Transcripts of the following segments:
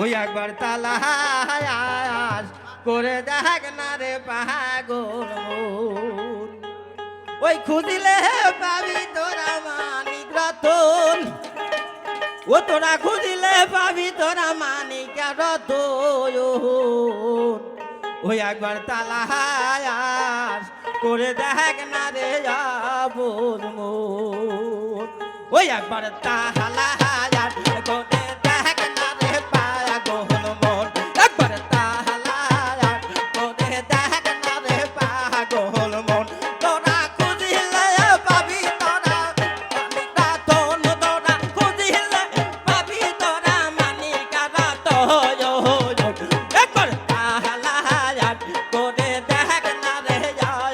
ওই একবার তালা আস, করে দেখ না রে পাগল। ওই খুঁজিলে পাবি তোরা মানিক রতন ও তোরা খুঁজিলে পাবি তোরা মানিক রত ওই একবার তালা আস, করে দেখ না রে যাব ওই একবার তাহালা হাজার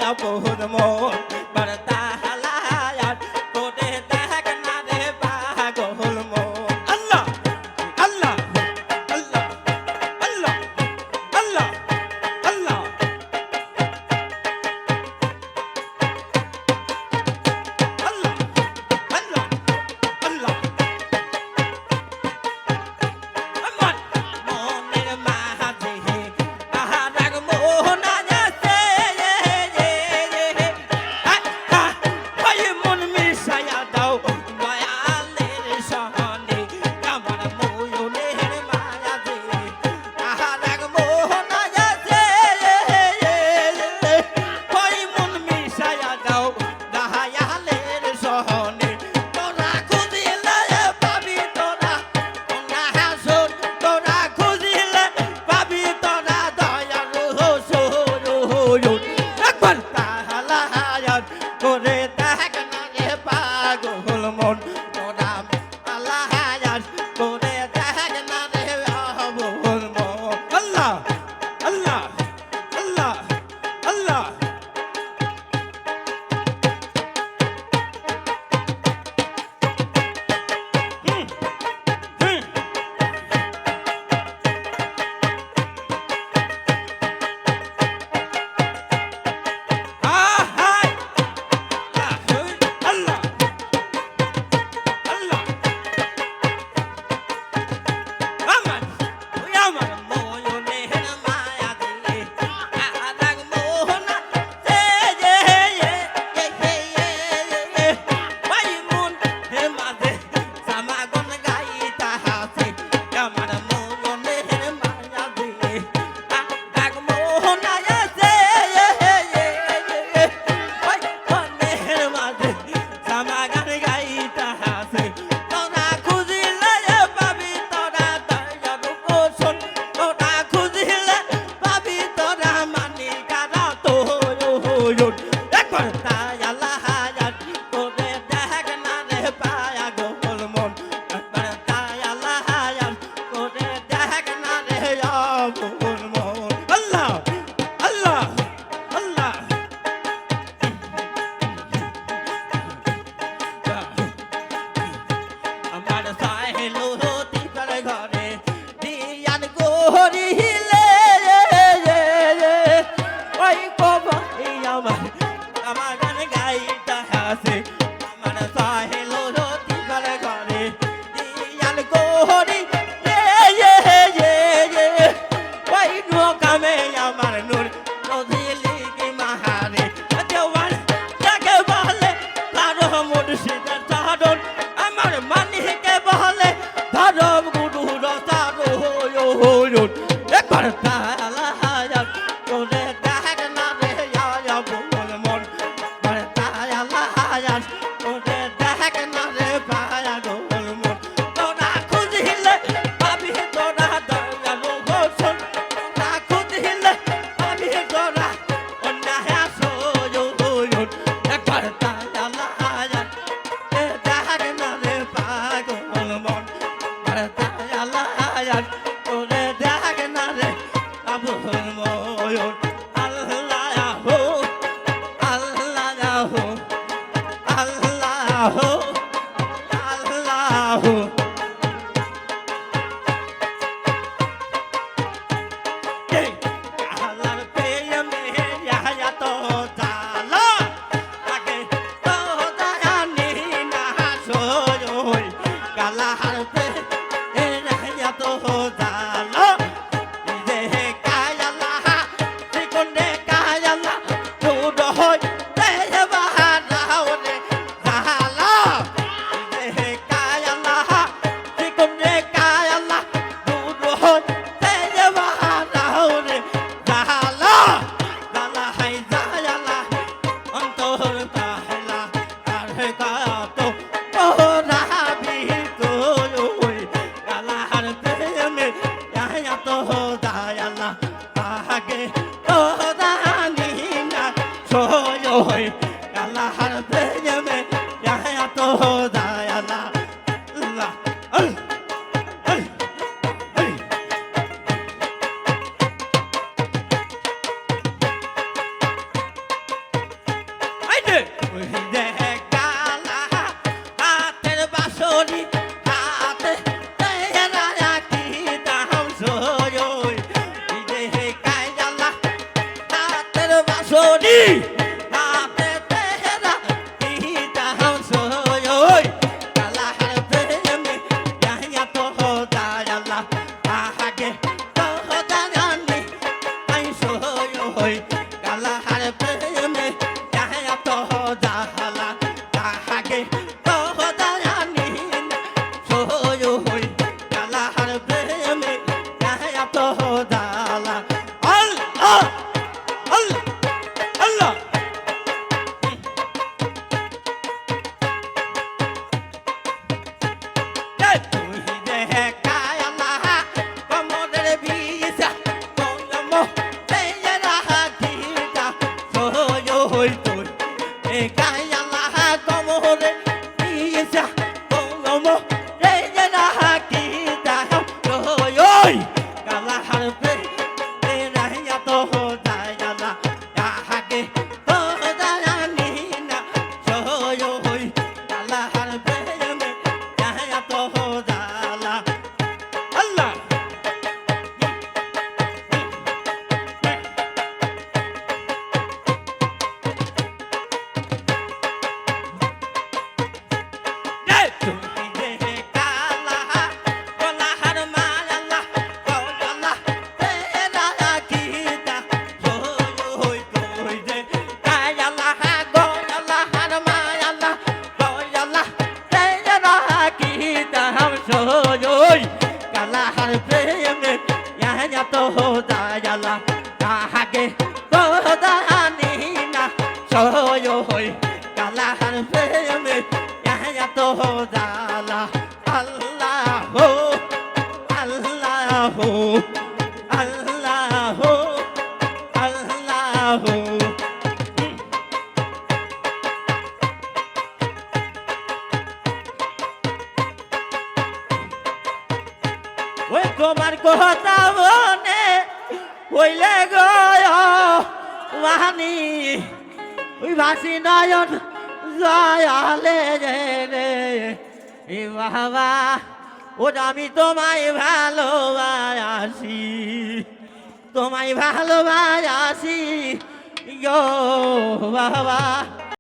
আপন মন hello. পারে হে কায় জাল্লা তাতের বাসরি দয়া তো দয়ালা কাহাকে কোদানি না সয় হই কালাহার প্রেমে দয়া তো দালা আল্লাহ আল্লাহ আল্লাহ আল্লাহ তোমার কথা কইলে গানি ওই ভাসি নয়ন জয়ালে রে বাবা ও আমি তোমায় ভালোবাসি তোমায় ভালোবাসি গো বাবা।